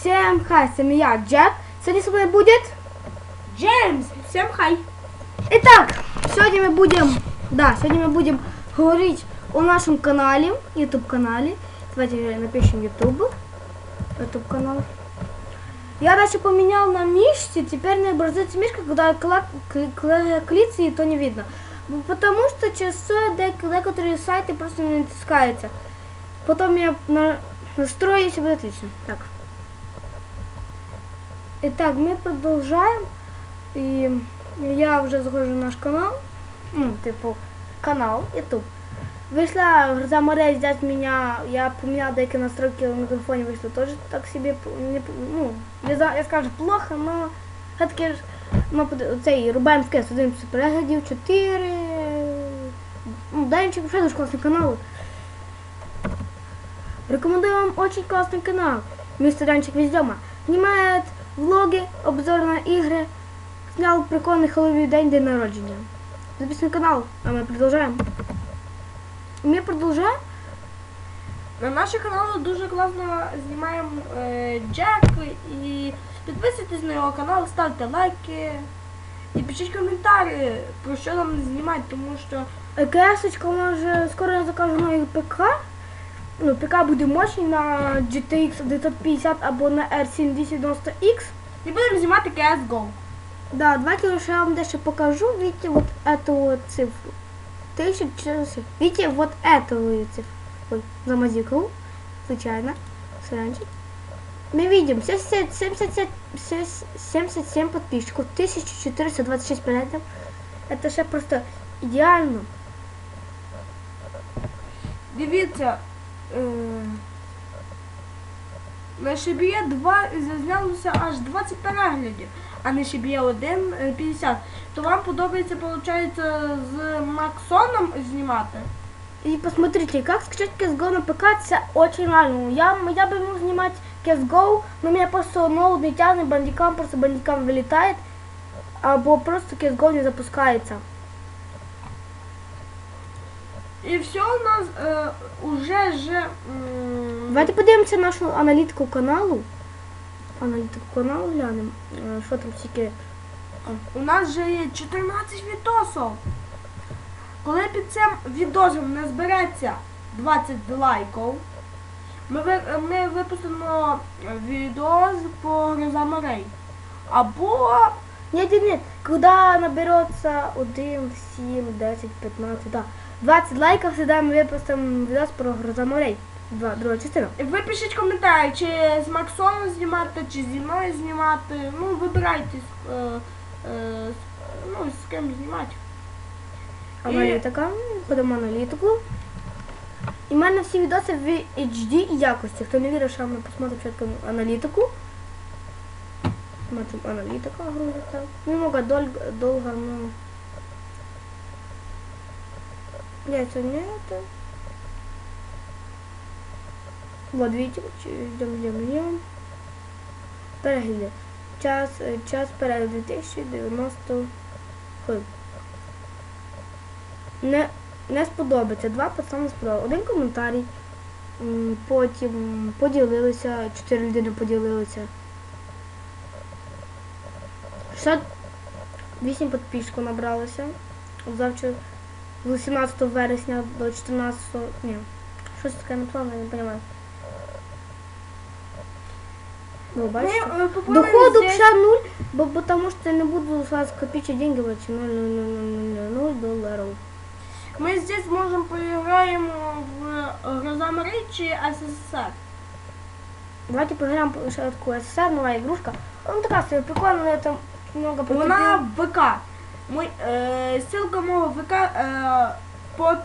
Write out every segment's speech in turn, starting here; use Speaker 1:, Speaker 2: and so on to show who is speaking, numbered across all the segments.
Speaker 1: Всем хай, с вами я, Джек. Сегодня со мной будет...
Speaker 2: Джеймс, всем хай.
Speaker 1: Итак, сегодня мы будем... Да, сегодня мы будем говорить о нашем канале, YouTube канале. Давайте напишем YouTube. YouTube канал. Я раньше поменял на мишке, теперь не образуется мишка, когда кла- кли- кла- клицы, и то не видно. Потому что дек- некоторые сайты просто не натискаются. Потом я на... настрою, и будет отлично. Так. Итак, мы продолжаем. И я вже заходжу в наш канал. Ну, типу, канал YouTube. Вийшла гроза морей взять меня, я поменяла деякі настройки в мікрофоні, вийшло теж так собі, не, ну, я, за- я скажу плохо, но все-таки под- цей, рубаємо скес, один переглядів, 4, ну, Данчик вообще дуже класний канал. Рекомендую вам очень классный канал. Мистер Данчик Вездема. Снимает влоги, обзор на игры. Снял прикольный Хэллоуин день, день народження. Записанный канал, а мы продолжаем. Мы продолжаем.
Speaker 2: На нашому каналу дуже класно знімаємо е, Джек і підписуйтесь на його канал, ставте лайки і пишіть коментарі, про що нам знімати, тому що
Speaker 1: КС-очка, може, скоро я закажу новий ПК. Ну, ПК буде мощний на GTX 950 або на R790X.
Speaker 2: і будемо знімати CSGO.
Speaker 1: Да, давайте лучше я вам дещо покажу. Видите, вот эту вот цифру. Тысяча, видите, вот эту вот цифру. Ой, замазикал. Случайно. Сранчик. Мы видим 77, 77, 77 подписчиков, 1426 переглядів. Это ще просто ідеально.
Speaker 2: Дивіться, е, на Шибіє 2 зазнялося аж 20 переглядів, а на Шибіє 1 е, 50. То вам подобається, виходить, з Максоном знімати?
Speaker 1: И посмотрите, как скачать CSGO на ПК, це очень реально. Я, я бы мог снимать CSGO, но у меня просто ноут не тягнет, бандикам просто бандикам вылетает, або просто CSGO не запускается.
Speaker 2: І все у нас е, уже ж. м,
Speaker 1: Давайте подивимося нашу аналітику каналу. Аналітику каналу глянемо. Е, Що там тільки.
Speaker 2: У нас вже є 14 відосів. Коли під цим відосом не збереться 20 лайків, ми, ми випустимо відео по грозаморей. Або
Speaker 1: Нет, нет, нет. Когда наберется 1, 7, 10, 15, да. 20 лайков всегда мы выпустим видос про гроза морей. Два, друга частина.
Speaker 2: ви пишіть коментарі, чи з Максоном знімати, чи зі мною знімати. Ну, вибирайте, е, е, ну, з ким знімати.
Speaker 1: Аналітика. Ходимо аналітику. І в мене всі відоси в HD і якості. Хто не вірить, що ми посмотрим спочатку аналітику. Смотрим аналітика грузиться. Немного долго, долго, ну. Я сегодня это. Вот видите, ждем, ждем, ждем. Перегляди. Час, е, час перед 2090 хвилин. Не, не сподобається. Два пацани сподобали. Один коментарій. Потім поділилися, чотири людини поділилися. 68 підписчиків набралося. Завтра з 18 вересня до 14. Ні. Щось таке написано, я не розумію. Ну, бачите?
Speaker 2: е,
Speaker 1: Доходу 50 нуль, бо потому что я не буду с вас копить деньги, вот 0 долларов.
Speaker 2: Ми здесь можемо поіграємо в Гроза морей чи СССР.
Speaker 1: Давайте поиграем еще такую СССР, новая игрушка. Ну такая себе прикольная, это много
Speaker 2: Вона в ВК. Ми, е, ссылка мого ВК е,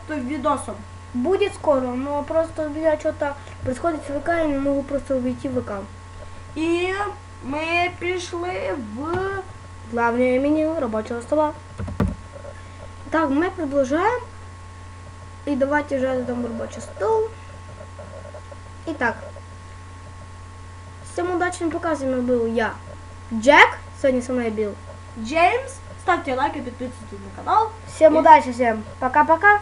Speaker 2: під відосом.
Speaker 1: Будет скоро, но просто у меня что-то происходит с ВК, я не могу просто уйти в ВК.
Speaker 2: І ми пішли в
Speaker 1: Главное меню рабочего стола. Так, мы продолжаем. И давайте уже дадим рабочий стол. Итак. Всем удачным показом был я, Джек. Сегодня со мной был.
Speaker 2: Джеймс. Ставте лайки, підписуйтесь на канал.
Speaker 1: Всем удачи, всем. Пока-пока.